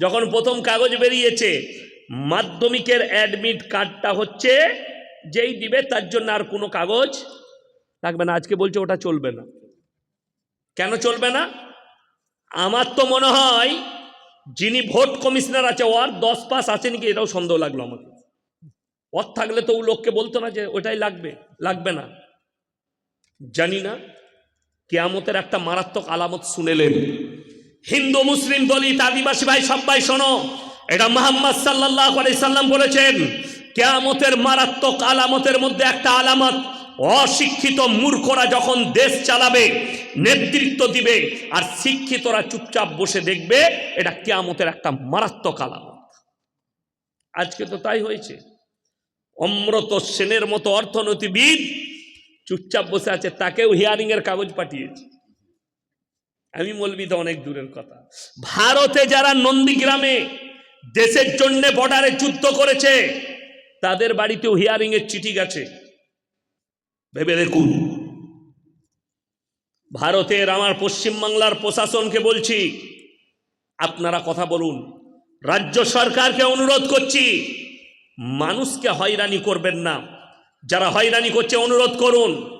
যখন প্রথম কাগজ বেরিয়েছে, মাধ্যমিকের অ্যাডমিট কার্ডটা হচ্ছে যেই দিবে, তার জন্য আর কোনো কাগজ লাগবে না। আজকে বলছে ওটা চলবে না। কেন চলবে না? আমার তো মনে হয় যিনি ভোট কমিশনার আছে ওর দশ পাস আছে নাকি এটাও সন্দেহ লাগল আমাকে। ওর থাকলে তো ও লোককে বলতো না যে ওটাই লাগবে লাগবে না। জানি না, কেয়ামতের একটা মারাত্মক আলামত শুনেলেন হিন্দু, মুসলিম দলিত আদিবাসী ভাই সবাই শোনো। এটা মোহাম্মদ সাল্লাহ সাল্লাম বলেছেন, কেয়ামতের মারাত্মক আলামতের মধ্যে একটা আলামত, অশিক্ষিত মূর্খরা যখন দেশ চালাবে, নেতৃত্ব দিবে, আর শিক্ষিতরা চুপচাপ বসে দেখবে, এটা কেয়ামতের একটা মারাত্মক আলামত। আজকে তো তাই হয়েছে। অমৃত সেনের মতো অর্থনীতিবিদ চুপচাপ বসে আছে, তাকেও হিয়ারিং এর কাগজ পাঠিয়েছে। আমি বলবি তো অনেক দূরের কথা। ভারতে যারা নন্দীগ্রামে দেশের জন্য বর্ডারে যুদ্ধ করেছে, তাদের বাড়িতেও হিয়ারিং এর চিঠি গেছে। ভেবে দেখুন। ভারতের আমার পশ্চিমবাংলার প্রশাসনকে বলছি, আপনারা কথা বলুন। রাজ্য সরকারকে অনুরোধ করছি, মানুষকে হয়রানি করবেন না। যারা হয়রানি করছে, অনুরোধ করুন।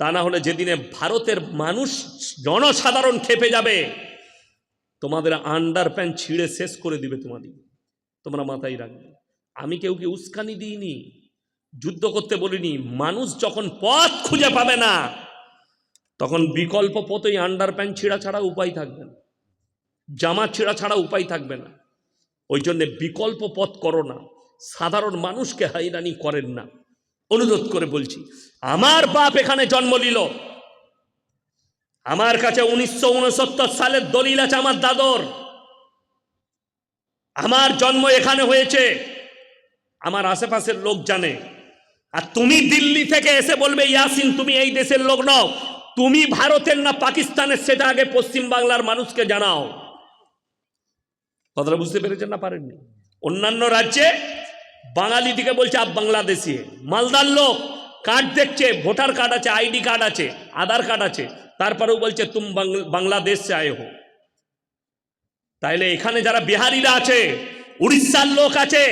তা না হলে যেদিনে ভারতের মানুষ জনসাধারণ খেপে যাবে, তোমাদের আন্ডার প্যান্ট ছিঁড়ে শেষ করে দিবে তোমাদের। তোমরা মাথায় রাখবে। আমি কেউ কি উস্কানি দিইনি? যুদ্ধ করতে বলিনি। মানুষ যখন পথ খুঁজে পাবে না, তখন বিকল্প পথই আন্ডার প্যান্ট ছিঁড়া ছাড়া উপায় থাকবে না। জামা ছিঁড়া ছাড়া উপায় থাকবে না। ওই জন্যে বিকল্প পথ করো না। সাধারণ মানুষকে হাইরানি করেন না। অনুরোধ করে বলছি, আমার বাপ এখানে জন্ম নিল। আমার কাছে উনিশশো উনসত্তর সালের দলিল আছে আমার দাদর। আমার জন্ম এখানে হয়েছে, আমার আশেপাশের লোক জানে। আর তুমি দিল্লি থেকে এসে বলবে, ইয়াসিন, তুমি এই দেশের লোক নও। তুমি ভারতের না পাকিস্তানের, সেটা আগে পশ্চিম বাংলার মানুষকে জানাও। কথাটা বুঝতে পেরেছেন না পারেননি? অন্যান্য রাজ্যে বাঙালিটিকে বলছে, আপ বাংলাদেশি মালদার লোক কার্ড দেখছে, ভোটার কার্ড আছে, আইডি কার্ড আছে, আধার কার্ড আছে। তারপরেও বলছে, তুম বাংলাদেশ সে আয় হো। তাইলে এখানে যারা বিহারিরা আছে, উড়িষ্যার লোক আছে,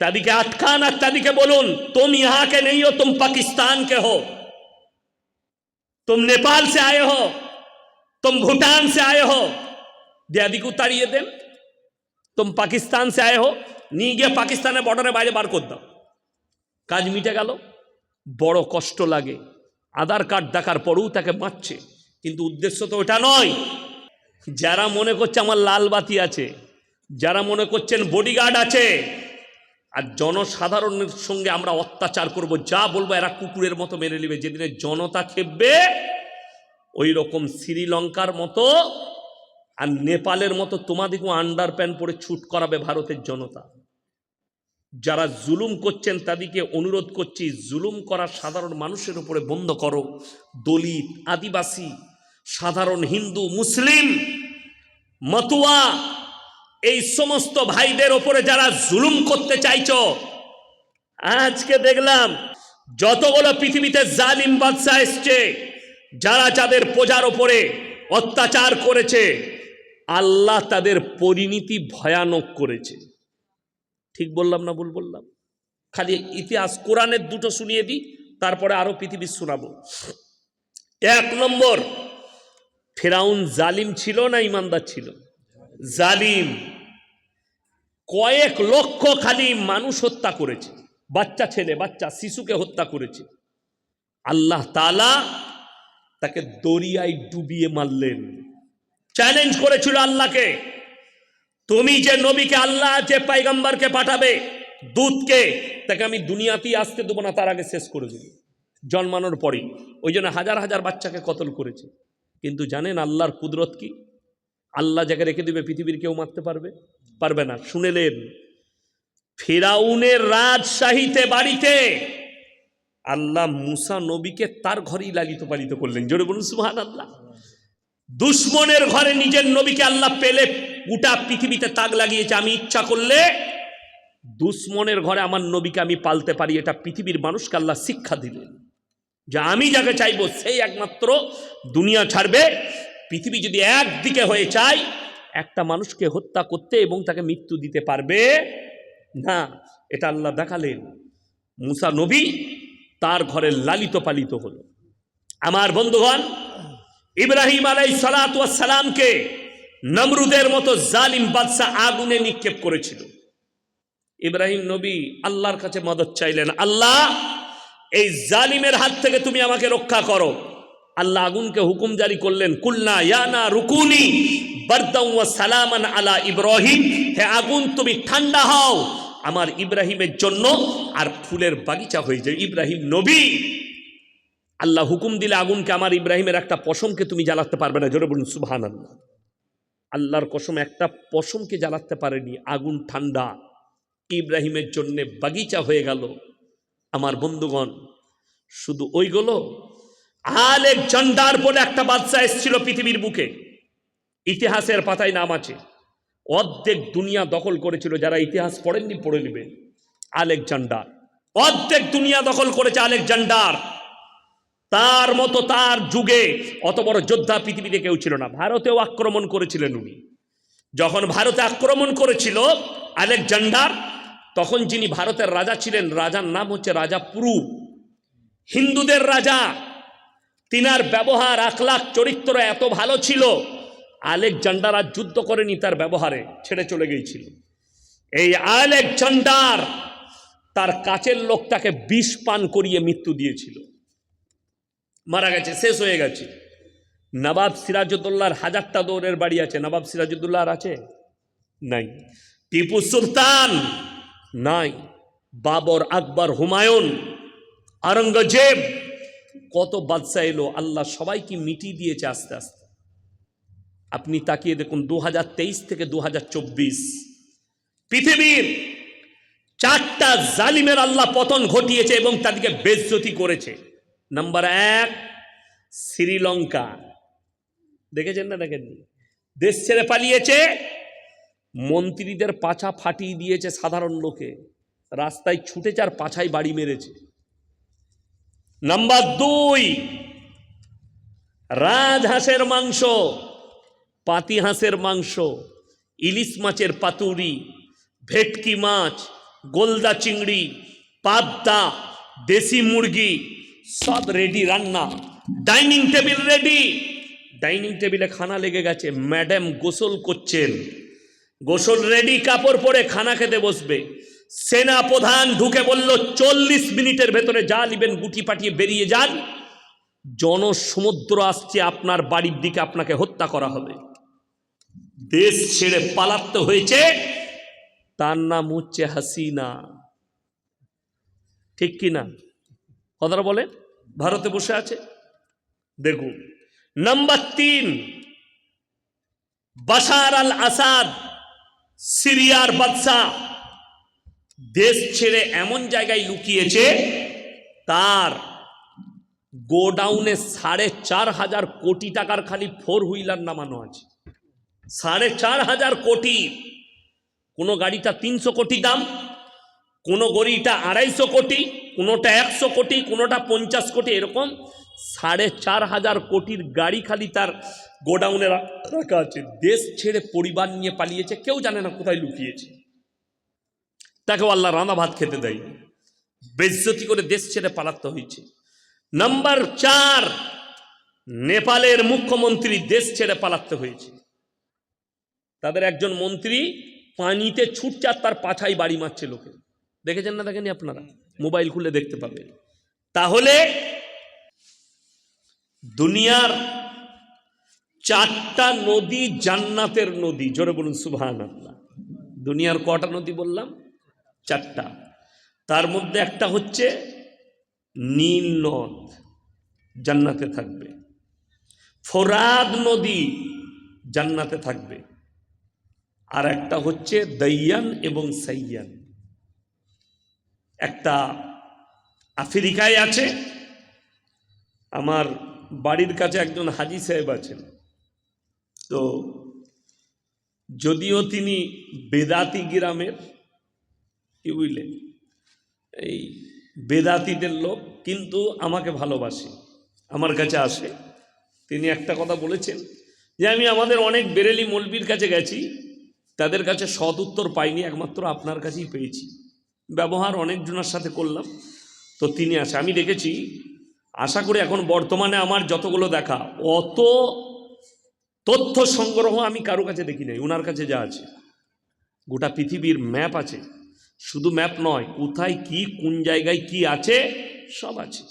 তাদেরকে আটকান আর তাদিকে বলুন, তুম ইহাকে নেই হো, তুম পাকিস্তান হো। তুম নেপাল সে আয়ে হো, তুম ভুটান সে আয়ে হো। দিয়াদিকে তাড়িয়ে দেন, তুম পাকিস্তান সে আয়ে হো। নিয়ে গিয়ে পাকিস্তানের বর্ডারের বাইরে বার করে দাও। কাজ মিটে গেল। বড় কষ্ট লাগে। আধার কার্ড দেখার পরেও তাকে মারছে। কিন্তু উদ্দেশ্য তো ওটা নয়। যারা মনে করছে আমার লাল বাতি আছে, যারা মনে করছেন বডিগার্ড আছে, আর জনসাধারণের সঙ্গে আমরা অত্যাচার করব, যা বলব এরা কুকুরের মতো মেরে নেবে। যেদিনে জনতা খেপবে ওই রকম শ্রীলঙ্কার মতো আর নেপালের মতো তোমাদেরকেও আন্ডার প্যান্ট পরে ছুট করাবে ভারতের জনতা। যারা জুলুম করছেন তাদেরকে অনুরোধ করছি, জুলুম করা সাধারণ মানুষের উপরে বন্ধ করো। দলিত, আদিবাসী, সাধারণ হিন্দু, মুসলিম, মতুয়া, এই সমস্ত ভাইদের ওপরে যারা জুলুম করতে চাইছ, আজকে দেখলাম যতগুলো পৃথিবীতে জালিম বাদশাহ এসছে, যারা যাদের প্রজার ওপরে অত্যাচার করেছে, আল্লাহ তাদের পরিণতি ভয়ানক করেছে। ঠিক বললাম না ভুল বললাম? খালি ইতিহাস কোরআনের দুটো শুনিয়ে দিই, তারপরে আরও পৃথিবীর শোনাবো। এক নম্বর, ফেরাউন জালিম ছিল না ইমানদার ছিল? জালিম। কয়েক লক্ষ খালি মানুষ হত্যা করেছে। বাচ্চা ছেলে, বাচ্চা, শিশুকে হত্যা করেছে। আল্লাহ তালা তাকে দরিয়ায় ডুবিয়ে মারলেন। চ্যালেঞ্জ করেছিল আল্লাহকে। তুমি যে নবীকে আল্লাহ, যে পাইগাম্বারকে পাঠাবে, দূতকে, তাকে আমি দুনিয়াতেই আসতে দেবো না, তার আগে শেষ করে দেবো। জন্মানোর পরেই ওই জন্য হাজার হাজার বাচ্চাকে কতল করেছে। কিন্তু জানেন আল্লাহর কুদরত কি? আল্লাহ যাকে রেখে দেবে, পৃথিবীর কেউ মারতে পারবে? পারবে না। শুনেলেন, ফেরাউনের রাজশাহীতে বাড়িতে আল্লাহ মুসা নবীকে তার ঘরেই লালিত পালিত করলেন। জোরে বলুন সুহান আল্লাহ দুশ্মনের ঘরে নিজের নবীকে আল্লাহ পেলে গোটা পৃথিবীতে তাক লাগিয়েছে, আমি ইচ্ছা করলে দুশ্মনের ঘরে আমার নবীকে আমি পালতে পারি, এটা পৃথিবীর মানুষকে আল্লাহ শিক্ষা দিলেন। যে আমি যাকে চাইব সেই একমাত্র দুনিয়া ছাড়বে, পৃথিবী যদি একদিকে হয়ে চায় একটা মানুষকে হত্যা করতে এবং তাকে মৃত্যু দিতে পারবে না, এটা আল্লাহ দেখালেন। মুসা নবী তার ঘরে লালিত পালিত হলো। আমার বন্ধুগণ, ইব্রাহিম আলাই সালামকে নমরুদের মতো জালিম বাদশাহ আগুনে নিক্ষেপ করেছিল। ইব্রাহিম নবী আল্লাহর কাছে মদত চাইলেন, আল্লাহ, এই জালিমের হাত থেকে তুমি আমাকে রক্ষা করো। আল্লাহ আগুনকে হুকুম জারি করলেন, কুলনা ইয়ানা রুকুনি বারদাউ ওয়া সালামান আলা ইব্রাহিম। হে আগুন, তুমি ঠান্ডা হও, আমার ইব্রাহিমের জন্য আর ফুলের বাগিচা হয়ে যায়। ইব্রাহিম নবী, আল্লাহ হুকুম দিলে আগুনকে আমার ইব্রাহিমের একটা পশমকে তুমি জ্বালাতে পারবে না। জোরে বলুন সুবহান আল্লাহ আল্লাহর কসম, একটা পশমকে জ্বালাতে পারেনি। আগুন ঠান্ডা। ইব্রাহিমের জন্যে বাগিচা হয়ে গেল। আমার বন্ধুগণ, শুধু ওইগুলো? আলেক জন্ডার বলে একটা বাদশা এসেছিল পৃথিবীর বুকে। ইতিহাসের পাতায় নাম আছে। অর্ধেক দুনিয়া দখল করেছিল যারা ইতিহাস পড়েননি, পড়ে নেবে। আলেকজান্ডার অর্ধেক দুনিয়া দখল করেছে আলেকজান্ডার তার মতো তার যুগে অত বড় যোদ্ধা পৃথিবীতে কেউ ছিল না। ভারতেও আক্রমণ করেছিলেন উনি। যখন ভারতে আক্রমণ করেছিল আলেকজান্ডার, তখন যিনি ভারতের রাজা ছিলেন, রাজার নাম হচ্ছে রাজা পুরু। হিন্দুদের রাজা। তিনার ব্যবহার, আখলাখ, চরিত্র এত ভালো ছিল, আলেকজান্ডার আর যুদ্ধ করেনি তার ব্যবহারে, ছেড়ে চলে গিয়েছিল। এই আলেকজান্ডার তার কাছের লোকটাকে বিষ পান করিয়ে মৃত্যু দিয়েছিল। মারা গেছে, শেষ হয়ে গেছে। নবাব সিরাজউদ্দৌলার হাজারটা দৌড়ের বাড়ি আছে। নবাব সিরাজউদ্দৌলার আছে? নাই। টিপু সুলতান? নাই। বাবর আকবর হুমায়ুন? আরঙ্গজেব কত বাদশাহ এলো। আল্লাহ সবাইকে মিটিয়ে দিয়েছে আস্তে আস্তে। আপনি তাকিয়ে দেখুন দু হাজার তেইশ থেকে দু হাজার চব্বিশ। পৃথিবীর চারটা জালিমের আল্লাহ পতন ঘটিয়েছে এবং তাদেরকে বেজ্জতি করেছে। নাম্বার এক শ্রীলঙ্কা দেখেছেন না দেখেননি? দেশ ছেড়ে পালিয়েছে, মন্ত্রীদের পাছা ফাটিয়ে দিয়েছে সাধারণ লোকে। রাস্তায় ছুটে চার পাছায় বাড়ি মেরেছে। নাম্বার দুই, রাজহাঁসের মাংস পাতি হাঁসের মাংস, ইলিশ মাছের পাতুরি, ভেটকি মাছ, গোলদা চিংড়ি, পাবদা, দেশি মুরগি সব রেডি, রান্না। Dining table ready. ডাইনিং টেবিলে খানা লেগে গেছে, ম্যাডাম গোসল করছেন। গোসল রেডি, কাপড় পরে খানা খেতে বসবে। সেনা প্রধান ঢুকে বলল, চল্লিশ মিনিটের ভেতরে যা নিবেন, গুটি পাঠিয়ে বেরিয়ে যান। জনসমুদ্র আসছে, আপনার বাড়ির দিকে আপনাকে হত্যা করা হবে। দেশ ছেড়ে পালাতে হয়েছে, তার নাম হচ্ছে হাসিনা। ঠিক কি না কথাটা বলে ভারতে বসে আছে। দেখুন, নাম্বার তিন, বাশার আল আসাদ, সিরিয়ার বাদশাহ। দেশ ছেড়ে এমন জায়গায় লুকিয়েছে, তার গোডাউনে সাড়ে চার হাজার কোটি টাকার খালি ফোর হুইলার নামানো আছে। সাড়ে চার হাজার কোটি। কোনো গাড়িটা তিনশো কোটি দাম, কোনো গড়িটা আড়াইশো কোটি। কোনোটা একশো কোটি, কোনোটা পঞ্চাশ কোটি, এরকম সাড়ে চার হাজার কোটির গাড়ি খালি তার গোডাউনে রাখা আছে। দেশ ছেড়ে পরিবার নিয়ে পালিয়েছে, কেউ জানে না কোথায় লুকিয়েছে। তাকেও আল্লাহ রান্না ভাত খেতে দেয়নি বেজ্জতি করে দেশ ছেড়ে পালাতে হয়েছে। নাম্বার চার, নেপালের মুখ্যমন্ত্রী দেশ ছেড়ে পালাতে হয়েছে। তাদের একজন মন্ত্রী পানিতে ছুটছে তার পাছায় বাড়ি মারছে লোকে। দেখেছেন না দেখেনি আপনারা? মোবাইল খুলে দেখতে পাবেন তাহলে দুনিয়ার চারটা নদী জান্নাতের নদী, জোরে বলুন সুবহান আল্লাহ দুনিয়ার কটা নদী বললাম? চারটা। তার মধ্যে একটা হচ্ছে নীল নদ, জান্নাতে থাকবে। ফোরাদ নদী জান্নাতে থাকবে। আর একটা হচ্ছে দৈয়ান এবং সাইয়ান। একটা আফ্রিকায় আছে। আমার বাড়ির কাছে একজন হাজি সাহেব আছেন। তো যদিও তিনি বেদাতি গ্রামের, কি বুঝলেন এই বেদাতিদের লোক, কিন্তু আমাকে ভালোবাসে, আমার কাছে আসে। তিনি একটা কথা বলেছেন যে, আমি আমাদের অনেক বেরেলি মলবির কাছে গেছি, তাদের কাছে সৎ উত্তর পাইনি, একমাত্র আপনার কাছেই পেয়েছি। ব্যবহার অনেকজনের সাথে করলাম, তো তিনি আসে। আমি দেখেছি, আশা করি এখন বর্তমানে আমার যতগুলো দেখা, অত তথ্য সংগ্রহ আমি কারও কাছে দেখি নাই ওনার কাছে যা আছে। গোটা পৃথিবীর ম্যাপ আছে, শুধু ম্যাপ নয়, কোথায় কি, কোন জায়গায় কি আছে, সব আছে।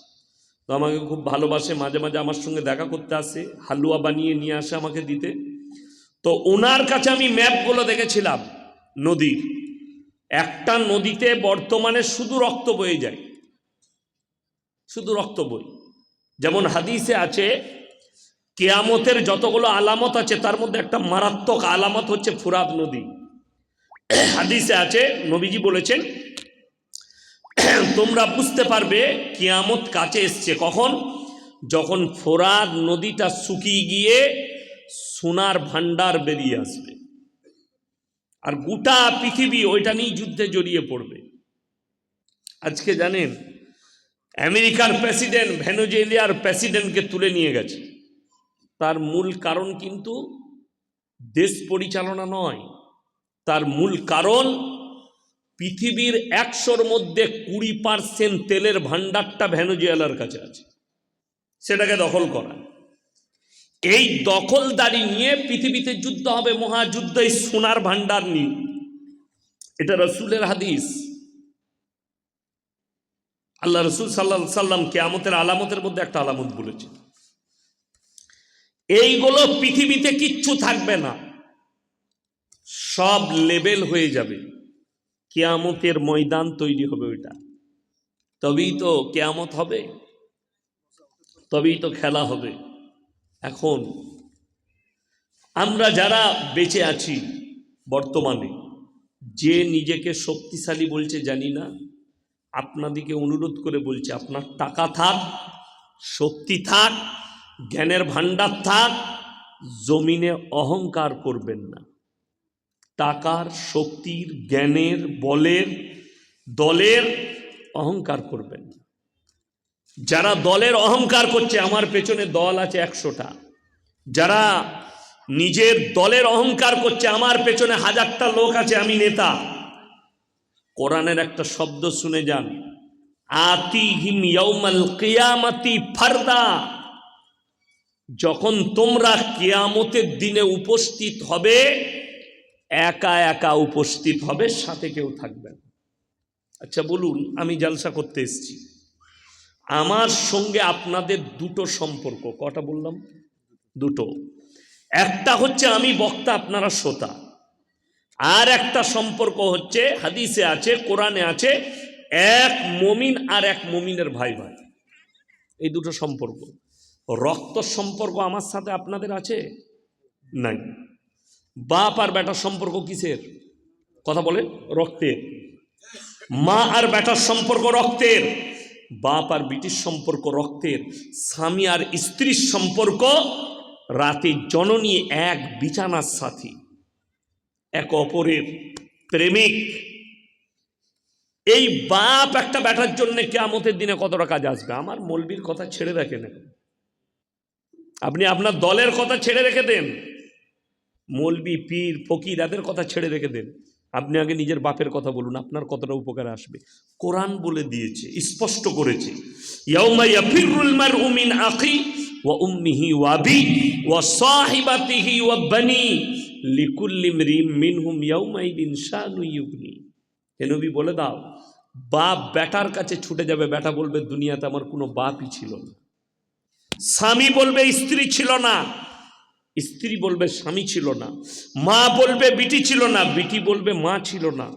তো আমাকে খুব ভালোবাসে, মাঝে মাঝে আমার সঙ্গে দেখা করতে আসে, হালুয়া বানিয়ে নিয়ে আসে আমাকে দিতে। তো ওনার কাছে আমি ম্যাপগুলো দেখেছিলাম, নদীর। একটা নদীতে বর্তমানে শুধু রক্ত বয়ে যায়। শুধু রক্ত বই। যেমন হাদিসে আছে, কেয়ামতের যতগুলো আলামত আছে, তার মধ্যে একটা মারাত্মক আলামত হচ্ছে ফুরাত নদী। হাদিসে আছে, নবীজি বলেছেন, তোমরা বুঝতে পারবে কেয়ামত কাছে এসছে কখন? যখন ফোরাদ নদীটা শুকিয়ে গিয়ে সোনার ভান্ডার বেরিয়ে আসবে। আর গোটা পৃথিবী ওইটা নিয়ে যুদ্ধে জড়িয়ে পড়বে। আজকে জানেন, আমেরিকার প্রেসিডেন্ট ভেনেজুয়েলিয়ার প্রেসিডেন্টকে তুলে নিয়ে গেছে। তার মূল কারণ কিন্তু দেশ পরিচালনা নয়। তার মূল কারণ পৃথিবীর একশোর মধ্যে কুড়ি পার্সেন্ট তেলের ভান্ডারটা ভেনেজুয়েলার কাছে আছে। সেটাকে দখল করা। এই দখলদারি নিয়ে পৃথিবীতে যুদ্ধ হবে, মহাযুদ্ধ এই সোনার ভান্ডার নিয়ে। এটা রসুলের হাদিস। আল্লাহ রসুল সাল্লাহ সাল্লাম কেয়ামতের আলামতের মধ্যে একটা আলামত বলেছে এইগুলো পৃথিবীতে কিচ্ছু থাকবে না। সব লেবেল হয়ে যাবে। কেয়ামতের ময়দান তৈরি হবে ওইটা। তবেই তো কেয়ামত হবে। তবেই তো খেলা হবে। এখন আমরা যারা বেঁচে আছি বর্তমানে, যে নিজেকে শক্তিশালী বলছে জানি না, আপনাদিকে অনুরোধ করে বলছে, আপনার টাকা থাক, শক্তি থাক, জ্ঞানের ভাণ্ডার থাক, জমিনে অহংকার করবেন না। টাকার, শক্তির, জ্ঞানের, বলের, দলের অহংকার করবেন যারা দলের অহংকার করছে, আমার পেছনে দল আছে একশোটা। যারা নিজের দলের অহংকার করছে, আমার পেছনে হাজারটা লোক আছে, আমি নেতা। কোরআনের একটা শব্দ শুনে যান। কিয়ামাতি ফারদা। যখন তোমরা কেয়ামতের দিনে উপস্থিত হবে, একা একা উপস্থিত হবে, সাথে কেউ থাকবেন আচ্ছা বলুন, আমি জালসা করতে এসেছি। আমার সঙ্গে আপনাদের দুটো সম্পর্ক। কটা বললাম? দুটো। একটা হচ্ছে আমি বক্তা, আপনারা শ্রোতা। আর একটা সম্পর্ক হচ্ছে, হাদিসে আছে, কোরআনে আছে, এক মমিন আর এক মমিনের ভাই ভাই এই দুটো সম্পর্ক। রক্ত সম্পর্ক আমার সাথে আপনাদের আছে? নাই। বাপ আর বেটার সম্পর্ক কিসের? কথা বলেন, রক্তের। মা আর বেটার সম্পর্ক রক্তের। বাপ আর বিটির সম্পর্ক, রক্তের স্বামী আর স্ত্রীর সম্পর্ক, রাতে জননী এক বিছানার সাথী, এক অপরের প্রেমিক। এই বাপ একটা ব্যাটার জন্য কেয়ামতের দিনে কতটা কাজ আসবে? আমার মলবির কথা ছেড়ে রাখেন আপনি আপনার দলের কথা ছেড়ে রেখে দেন। মলবি, পীর, ফকির, এদের কথা ছেড়ে রেখে দেন। আপনি আগে নিজের বাপের কথা বলুন, আপনার কতটা উপকার আসবে? কোরআন বলে দিয়েছে, স্পষ্ট করেছে। ইয়াউমা ইয়াফিরুল মারউ মিন আখি ওয়া উম্মিহি ওয়া আবি ওয়া সাহিবাতিহি ওয়া বানি লিকুল্লি ইমরিম মিনহুম ইয়াউমাইদিন শানু ইউগনি। হে নবী, বলে দাও, বাপ বেটার কাছে ছুটে যাবে, বেটা বলবে, দুনিয়াতে আমার কোনো বাপই ছিল না। স্বামী বলবে, স্ত্রী ছিল না। স্ত্রী বলবে, স্বামী ছিল না। মা বলবে, বিটি ছিল না। বিটি বলবে, মা ছিল না।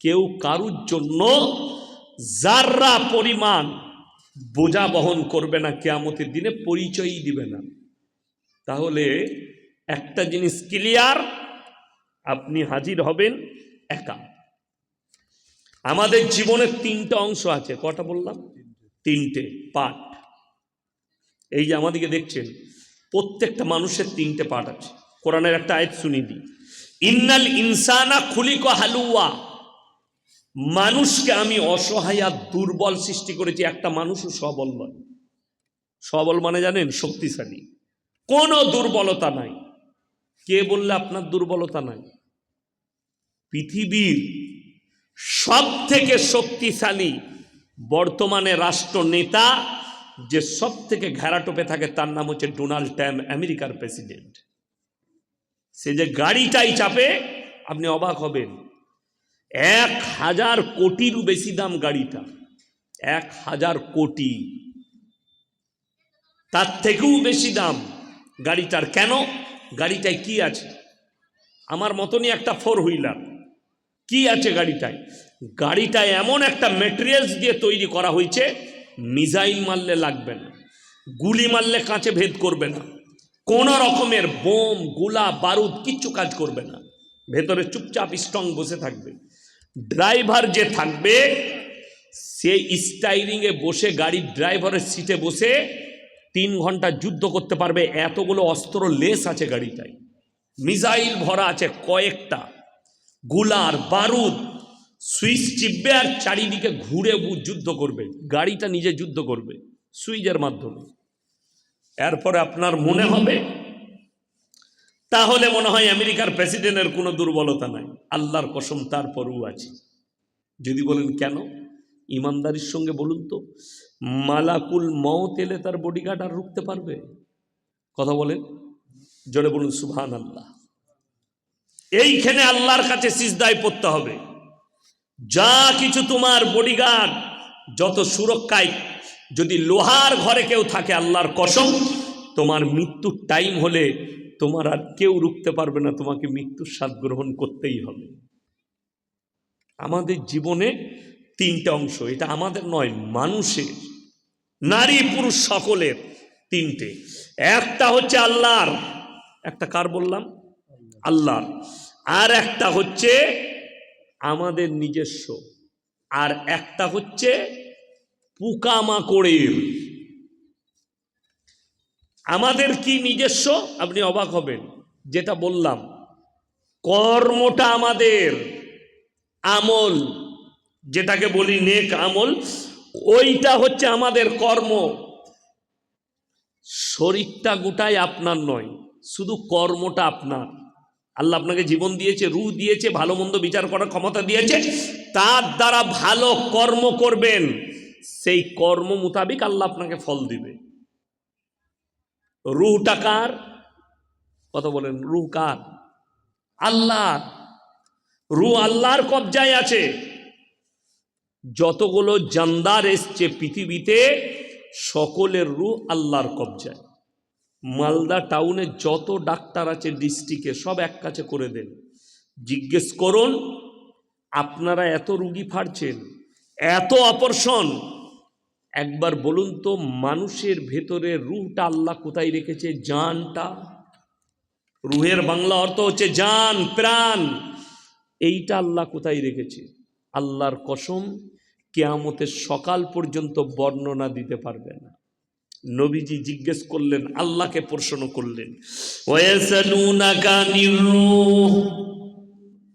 কেউ কারুর জন্য যাররা পরিমাণ বোঝা বহন করবে না, কেয়ামতের দিনে পরিচয়ই দিবে না। তাহলে একটা জিনিস ক্লিয়ার, আপনি হাজির হবেন একা। আমাদের জীবনের তিনটা অংশ আছে, কটা বললাম? তিনটে পার্ট এই যে আমাদেরকে দেখছেন প্রত্যেকটা মানুষের তিনটে পার্ট আছে। কোরআনের একটা আয়াত শুনিয়ে দিই। ইন্নাল ইনসানা খুলিক হালুয়া। মানুষকে আমি অসহায় আর দুর্বল সৃষ্টি করেছি, একটা মানুষও সবল নয়। সবল মানে জানেন শক্তিশালী। কোনো দুর্বলতা নাই। কে বললে আপনার দুর্বলতা নাই? পৃথিবীর সব থেকে শক্তিশালী বর্তমানে রাষ্ট্র নেতা যে সব থেকে ঘেরাটোপে থাকে, তার নাম হচ্ছে ডোনাল্ড ট্যাম আমেরিকার প্রেসিডেন্ট। সে যে গাড়িটাই চাপে, আপনি অবাক হবেন। এক হাজার কোটিরও বেশি দাম গাড়িটা। এক হাজার কোটি। তার থেকেও বেশি দাম গাড়িটার। কেন? গাড়িটায় কি আছে? আমার মতনই একটা ফোর হুইলার। কি আছে গাড়িটায়? গাড়িটায় এমন একটা মেটেরিয়ালস দিয়ে তৈরি করা হয়েছে মিসাইল মারলে লাগবে না, গুলি মারলে কাঁচে ভেদ করবে না, কোন রকমের বোম, গোলা, বারুদ, কিচ্ছু কাজ করবে না। ভেতরে চুপচাপ স্ট্রং বসে থাকবে। ড্রাইভার যে থাকবে, সে স্টাইরিংয়ে বসে, গাড়ির ড্রাইভারের সিটে বসে তিন ঘণ্টা যুদ্ধ করতে পারবে। এতগুলো অস্ত্র লেস আছে গাড়িটায়। মিজাইল ভরা আছে কয়েকটা। গুলার বারুদ সুইচ চিপবে আর চারিদিকে ঘুরে যুদ্ধ করবে। গাড়িটা নিজে যুদ্ধ করবে সুইচের মাধ্যমে। এরপরে আপনার মনে হবে, তাহলে মনে হয় আমেরিকার প্রেসিডেন্টের কোনো দুর্বলতা নাই। আল্লাহর কসম, তারপরও আছে। যদি বলেন কেন? ইমানদারির সঙ্গে বলুন তো, মালাকুল মত এলে তার বডিগার্ড আর রুখতে পারবে? কথা বলেন, জোরে বলুন সুবহান আল্লাহ এইখানে আল্লাহর কাছে সিজদায় পড়তে হবে। যা কিছু তোমার বডিগার্ড যত সুরক্ষায় যদি লোহার ঘরে কেউ থাকে আল্লাহর কসম, তোমার মৃত্যুর টাইম হলে তোমার আর কেউ রুখতে পারবে না, তোমাকে মৃত্যুর স্বাদ গ্রহণ করতেই হবে। আমাদের জীবনে তিনটা অংশ, এটা আমাদের নয়, মানুষের, নারী, পুরুষ, সকলের তিনটে। একটা হচ্ছে আল্লাহর, একটা কার বললাম? আল্লাহর। আর একটা হচ্ছে আমাদের নিজস্ব। আর একটা হচ্ছে পোকামাকড়ের। আমাদের কি নিজস্ব? আপনি অবাক হবেন। যেটা বললাম, কর্মটা আমাদের, আমল। যেটাকে বলি নেক আমল, ওইটা হচ্ছে আমাদের কর্ম। শরীরটা গোটাই আপনার নয়, শুধু কর্মটা আপনার। আল্লাহ আপনাকে জীবন দিয়েছে রু দিয়েছে, ভালো মন্দ বিচার করার ক্ষমতা দিয়েছে, তার দ্বারা ভালো কর্ম করবেন। সেই কর্ম মোতাবিক আল্লাহ আপনাকে ফল দিবে। রুহটা কার? কথা বলেন, রুহ কার? আল্লাহ রু আল্লাহর কবজায় আছে। যতগুলো জানদার এসছে পৃথিবীতে, সকলের রু আল্লাহর কবজায়। মালদা টাউনে যত ডাক্তার আছে ডিস্ট্রিক্টে, সব এক কাছে করে দেন। জিজ্ঞেস করুন, আপনারা এত রুগী ফাড়ছেন, এত অপারেশন। একবার বলুন তো, মানুষের ভেতরে রুহটা আল্লাহ কোথায় রেখেছে? জানটা। রুহের বাংলা অর্থ হচ্ছে জান, প্রাণ। এইটা আল্লাহ কোথায় রেখেছে? আল্লাহর কসম, কেয়ামতের সকাল পর্যন্ত বর্ণনা দিতে পারবে না। নবীজি জিজ্ঞেস করলেন আল্লাহকে প্রশ্ন করলেন।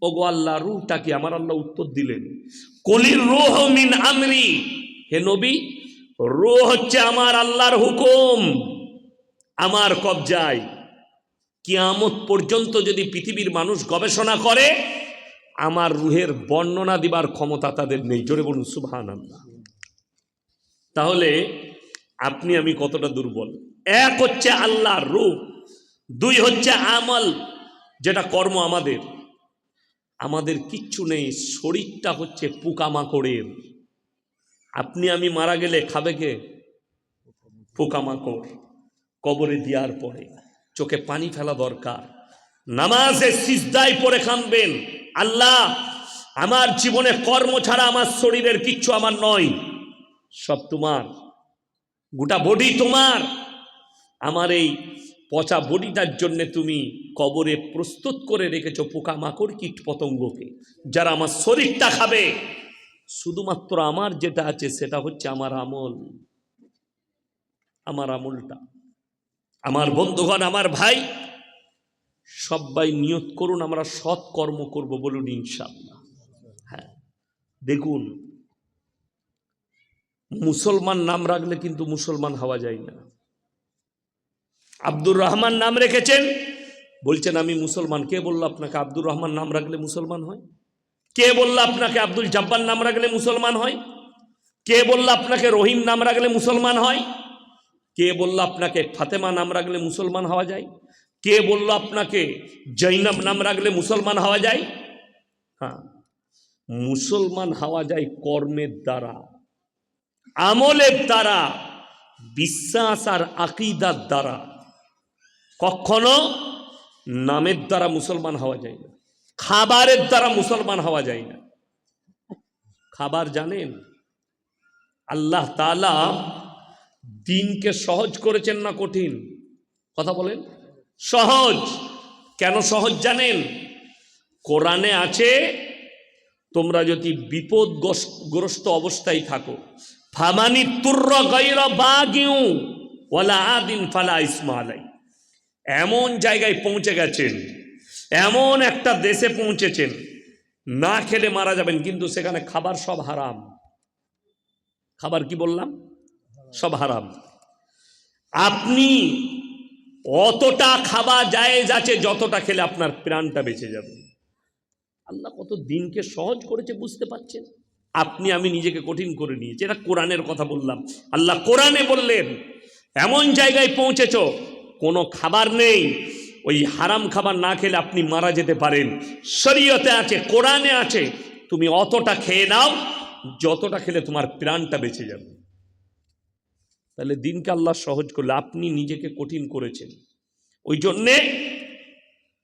ওগো আল্লাহ রুহটা কি? আমার আল্লাহ উত্তর দিলেন কলির রোহ মিন আমরি। হে নবী রোহ হচ্ছে আমার আল্লাহর হুকুম আমার কবজায়। কিয়ামত পর্যন্ত যদি পৃথিবীর মানুষ গবেষণা করে আমার রুহের বর্ণনা দিবার ক্ষমতা তাদের নেই। জোরে বলুন সুবহান আল্লাহ তাহলে আপনি, আমি কতটা দুর্বল? এক হচ্ছে আল্লাহর রূপ, দুই হচ্ছে আমল, যেটা কর্ম আমাদের। আমাদের কিচ্ছু নেই, শরীরটা হচ্ছে পোকামাকড়ের। আপনি, আমি মারা গেলে খাবে কে? পোকামাকড়। কবরে দেওয়ার পরে চোখে পানি ফেলা দরকার। নামাজে সিজদায় পরে কানবেন আল্লাহ, আমার জীবনে কর্ম ছাড়া আমার শরীরের কিচ্ছু আমার নয়। সব তোমার। গোটা বডি তোমার। আমার এই পচা বডিটার জন্যে তুমি কবরে প্রস্তুত করে রেখেছো পোকামাকড় কীট পতঙ্গকে যারা আমার শরীরটা খাবে, শুধুমাত্র আমার যেটা আছে সেটা হচ্ছে আমার আমল। আমার আমলটা। আমার বন্ধুগণ, আমার ভাই, সবাই নিয়ত করুন, আমরা সৎ কর্ম করব বলুন ইনশাল্লাহ হ্যাঁ দেখুন মুসলমান নাম রাখলে কিন্তু মুসলমান হওয়া যায় না। আব্দুর রহমান নাম রেখেছেন, বলছেন, আমি মুসলমান। কে বলল আপনাকে আব্দুর রহমান নাম রাখলে মুসলমান হয়? কে বলল আপনাকে আব্দুল জব্বার নাম রাখলে মুসলমান হয়? কে বলল আপনাকে রহিম নাম রাখলে মুসলমান হয়? কে বলল আপনাকে ফাতেমা নাম রাখলে মুসলমান হওয়া যায়? কে বলল আপনাকে জৈনব নাম রাখলে মুসলমান হওয়া যায়? হ্যাঁ মুসলমান হওয়া যায় কর্মের দ্বারা। আমলের দ্বারা, বিশ্বাস আর আকিদার দ্বারা কখনো নামের দ্বারা মুসলমান হওয়া যায় না, খাবারের দ্বারা মুসলমান হওয়া যায় না। খাবার জানেন? আল্লাহ তালা দিনকে সহজ করেছেন না কঠিন? কথা বলেন। সহজ। কেন সহজ জানেন? কোরআনে আছে, তোমরা যদি বিপদগ্রস্ত অবস্থায় থাকো ফামানি তুর্র গৈর বা আদিন ফালা ইসমা আলাই এমন জায়গায় পৌঁছে গেছেন, এমন একটা দেশে পৌঁছেছেন, না খেলে মারা যাবেন, কিন্তু সেখানে খাবার সব হারাম। খাবার কি বললাম? সব হারাম। আপনি অতটা খাবার জায়েজ আছে যতটা খেলে আপনার প্রাণটা বেঁচে যাবে। আল্লাহ কত দিনকে সহজ করেছে বুঝতে পারছেন? আপনি, আমি নিজেকে কঠিন করে নিয়েছি। এটা কোরআনের কথা বললাম। আল্লাহ কোরআনে বললেন, এমন জায়গায় পৌঁছেছ, কোনো খাবার নেই। ওই হারাম খাবার না খেলে আপনি মারা যেতে পারেন। শরীয়তে আছে, কোরআনে আছে। তুমি অতটা খেয়ে নাও, যতটা খেলে তোমার প্রাণটা বেঁচে যাবে। তাহলে দিনকে আল্লাহ সহজ করলে, আপনি নিজেকে কঠিন করেছেন। ওই জন্যে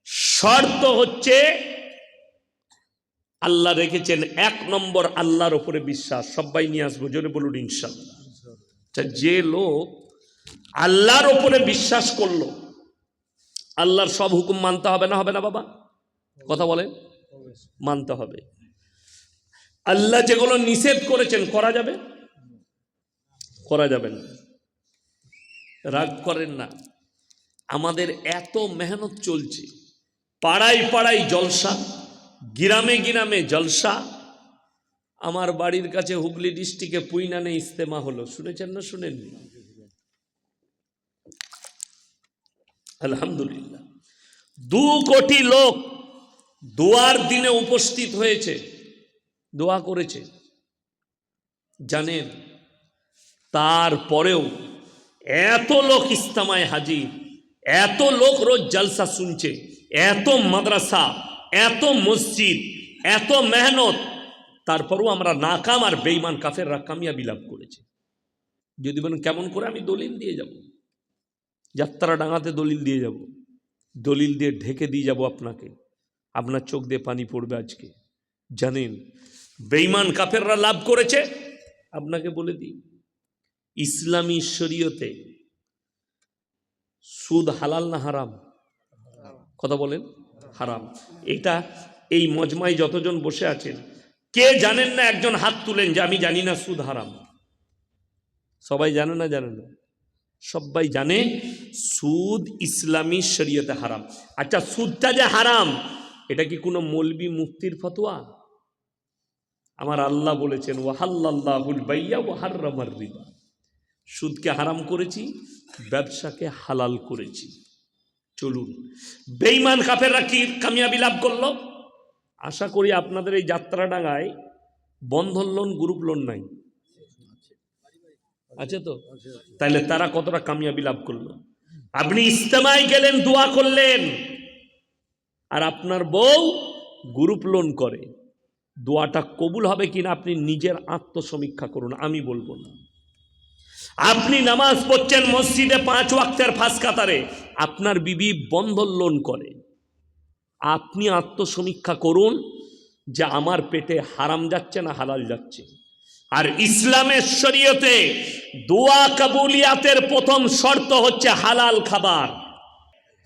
শর্ত হচ্ছে আল্লাহ রেখেছেন এক নম্বর আল্লাহর ওপরে বিশ্বাস। সবাই নিয়ে আসব জোরে বলুন ইনশাল্লাহ আচ্ছা, যে লোক আল্লাহর ওপরে বিশ্বাস করল আল্লাহর সব হুকুম মানতে হবে না হবে না বাবা? কথা বলেন। মানতে হবে। আল্লাহ যেগুলো নিষেধ করেছেন করা যাবে? করা যাবে না। রাগ করেন না। আমাদের এত মেহনত চলছে পাড়ায় পাড়ায় জলসা গ্রামে গ্রামে জলসা। আমার বাড়ির কাছে হুগলি ডিস্ট্রিক্টে পুইনানে ইস্তেমা হলো। শুনেছেন না শুনেননি? আলহামদুলিল্লাহ। দু কোটি লোক দোয়ার দিনে উপস্থিত হয়েছে, দোয়া করেছে। জানেন তারপরেও এত লোক ইস্তামায় হাজির, এত লোক রোজ জলসা শুনছে, এত মাদ্রাসা এত মসজিদ, এত মেহনত, তারপরও আমরা নাকাম আর বেইমান কাফেররা কামিয়াবি লাভ করেছে। যদি বলেন, কেমন করে আমি দলিল দিয়ে যাব? যাত্রা ডাঙাতে দলিল দিয়ে যাব? দলিল দিয়ে ঢেকে দিয়ে যাব আপনাকে। আপনার চোখ দিয়ে পানি পড়বে আজকে। জানেন বেইমান কাফেররা লাভ করেছে? আপনাকে বলে দিই, ইসলামী শরীয়তে সুদ হালাল না হারাম? কথা বলেন। হারাম। এটা এই মজমায় যতজন বসে আছেন, কে জানেন না একজন হাত তুলেন যে আমি জানি না সুদ হারাম। সবাই জানে না জানে না? সবাই জানে সুদ ইসলামী শরীয়তে হারাম। আচ্ছা সুদটা যে হারাম, এটা কি কোনো মলবি মুক্তির ফতোয়া? আমার আল্লাহ বলেছেন ওয়াহাল্লাহুল বাইয়া ওয়াহার্রামার রিবা। সুদকে হারাম করেছি, ব্যবসাকে হালাল করেছি। চলুন। বেইমান কাফেররা কি কামিয়াবি লাভ করল? আশা করি আপনাদের এই যাত্রাডাঙ্গায় বন্ধন লোন গ্রুপ লোন নাই। আছে তো? তাহলে তারা কতটা কামিয়াবি লাভ করল? আপনি ইস্তেমায় গেলেন, দোয়া করলেন। আর আপনার বউ গ্রুপ লোন করে। দোয়াটা কবুল হবে কিনা আপনি নিজের আত্মসমীক্ষা করুন, আমি বলব না। আপনি নামাজ পড়ছেন মসজিদে পাঁচ ওয়াক্তের ফাঁস কাতারে, আপনার বিবি বন্ধন লোন করে। আপনি আত্মসমীক্ষা করুন যে আমার পেটে হারাম যাচ্ছে না হালাল যাচ্ছে। আর ইসলামের শরীয়তে দোয়া কাবুলিয়াতের প্রথম শর্ত হচ্ছে হালাল খাবার।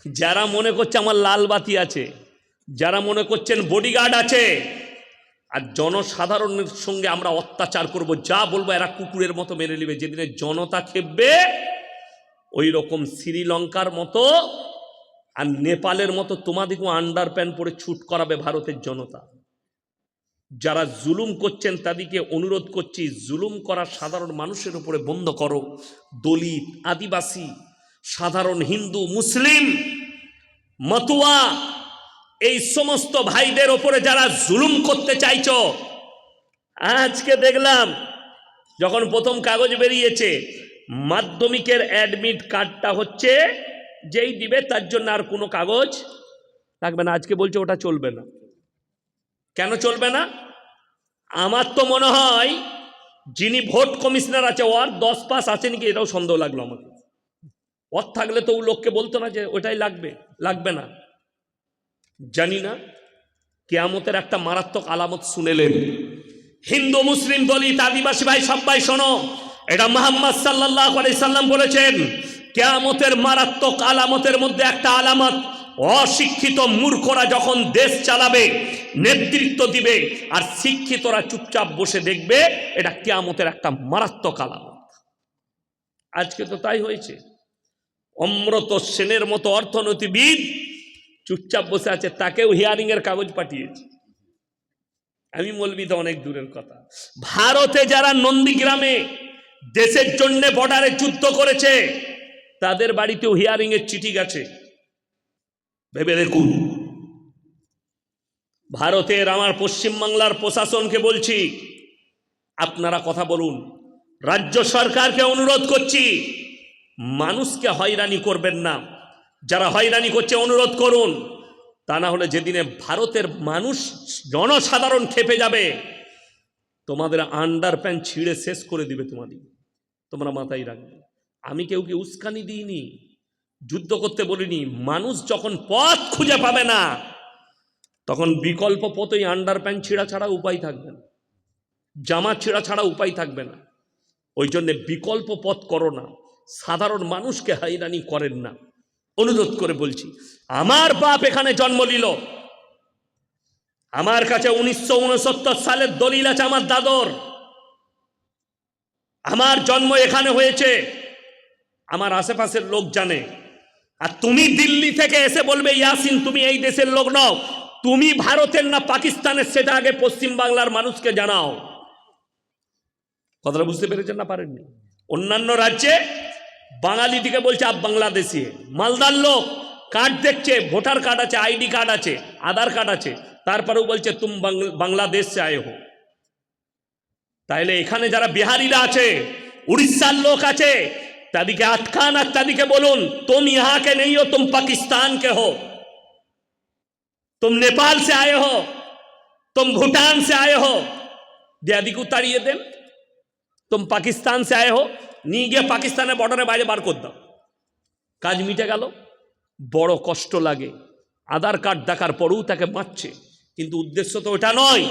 যারা মনে করছে আমার লাল বাতি আছে, যারা মনে করছেন বডিগার্ড আছে আর জনসাধারণের সঙ্গে আমরা অত্যাচার করব, যা বলব এরা কুকুরের মতো মেরে নেবে। যেদিনে জনতা খেপবে ওই রকম শ্রীলঙ্কার মতো আর নেপালের মতো তোমাদেরকেও আন্ডার প্যান্ট পরে ছুট করাবে ভারতের জনতা। যারা জুলুম করছেন, তাদেরকে অনুরোধ করছি, জুলুম করা সাধারণ মানুষের উপরে বন্ধ করো। দলিত, আদিবাসী, সাধারণ হিন্দু, মুসলিম, মতুয়া এই সমস্ত ভাইদের ওপরে যারা জুলুম করতে চাইছ, আজকে দেখলাম যখন প্রথম কাগজ বেরিয়েছে, মাধ্যমিকের অ্যাডমিট কার্ডটা হচ্ছে যেই দিবে, তার জন্য আর কোনো কাগজ লাগবে না। আজকে বলছে ওটা চলবে না। কেন চলবে না? আমার তো মনে হয় যিনি ভোট কমিশনার আছে ওর দশ পাস আছে নাকি এটাও সন্দেহ লাগল আমাকে। ওর থাকলে তো ও লোককে বলতো না যে ওটাই লাগবে লাগবে না। জানি না, কেয়ামতের একটা মারাত্মক আলামত শুনেলেন। হিন্দু, মুসলিম, দলিত, আদিবাসী ভাই সবাই শোনো, এটা মোহাম্মদ সাল্লাহ সাল্লাম বলেছেন, কেয়ামতের মারাত্মক আলামতের মধ্যে একটা আলামত, অশিক্ষিত মূর্খরা যখন দেশ চালাবে, নেতৃত্ব দিবে, আর শিক্ষিতরা চুপচাপ বসে দেখবে, এটা কেয়ামতের একটা মারাত্মক আলামত। আজকে তো তাই হয়েছে। অমৃত সেনের মতো অর্থনীতিবিদ চুপচাপ বসে আছে, তাকেও হিয়ারিং এর কাগজ পাঠিয়েছে। আমি বলবি তো অনেক দূরের কথা। ভারতে যারা নন্দীগ্রামে দেশের জন্য বর্ডারে যুদ্ধ করেছে, তাদের বাড়িতেও হিয়ারিং এর চিঠি গেছে। ভেবে দেখুন। ভারতের আমার পশ্চিমবাংলার প্রশাসনকে বলছি, আপনারা কথা বলুন। রাজ্য সরকারকে অনুরোধ করছি, মানুষকে হয়রানি করবেন না। যারা হয়রানি করছে, অনুরোধ করুন। তা না হলে যেদিনে ভারতের মানুষ জনসাধারণ খেপে যাবে, তোমাদের আন্ডার প্যান্ট ছিঁড়ে শেষ করে দিবে তোমাদের। তোমরা মাথায় রাখবে। আমি কেউ কি উস্কানি দিইনি? যুদ্ধ করতে বলিনি। মানুষ যখন পথ খুঁজে পাবে না, তখন বিকল্প পথেই আন্ডার প্যান্ট ছিঁড়া ছাড়া উপায় থাকবে না। জামা ছিঁড়া ছাড়া উপায় থাকবে না। ওই জন্যে বিকল্প পথ করো না। সাধারণ মানুষকে হাইরানি করেন না। অনুরোধ করে বলছি, আমার বাপ এখানে জন্ম নিল। আমার কাছে উনিশশো উনসত্তর সালের দলিল আছে আমার দাদর। আমার জন্ম এখানে হয়েছে। আমার আশেপাশের লোক জানে। আর তুমি দিল্লি থেকে এসে বলবে, ইয়াসিন, তুমি এই দেশের লোক নও। তুমি ভারতের না পাকিস্তানের, সেটা আগে পশ্চিম বাংলার মানুষকে জানাও। কথাটা বুঝতে পেরেছেন না পারেননি? অন্যান্য রাজ্যে বাঙালিটিকে বলছে, আপ বাংলাদেশি মালদার লোক কার্ড দেখছে, ভোটার কার্ড আছে, আইডি কার্ড আছে, আধার কার্ড আছে। তারপরেও বলছে, তুম বাংলাদেশ সে আয় হো। তাহলে এখানে যারা বিহারিরা আছে, উড়িষ্যার লোক আছে, তাদেরকে আটকান আর তাদেরকে বলুন, তুম ইহাকে নেই হো, তুম পাকিস্তান কে হো। তুম নেপাল সে আয়ে হো। তুম ভুটান সে আয়ে হো। দিয়াদিকে তাড়িয়ে দেন। তুম পাকিস্তান সে আয়ে হো। নিয়ে গিয়ে পাকিস্তানের বর্ডারে বাইরে বার করে দাও। কাজ মিটে গেল। বড় কষ্ট লাগে। আধার কার্ড দেখার পরেও তাকে মারছে। কিন্তু উদ্দেশ্য তো ওটা নয়।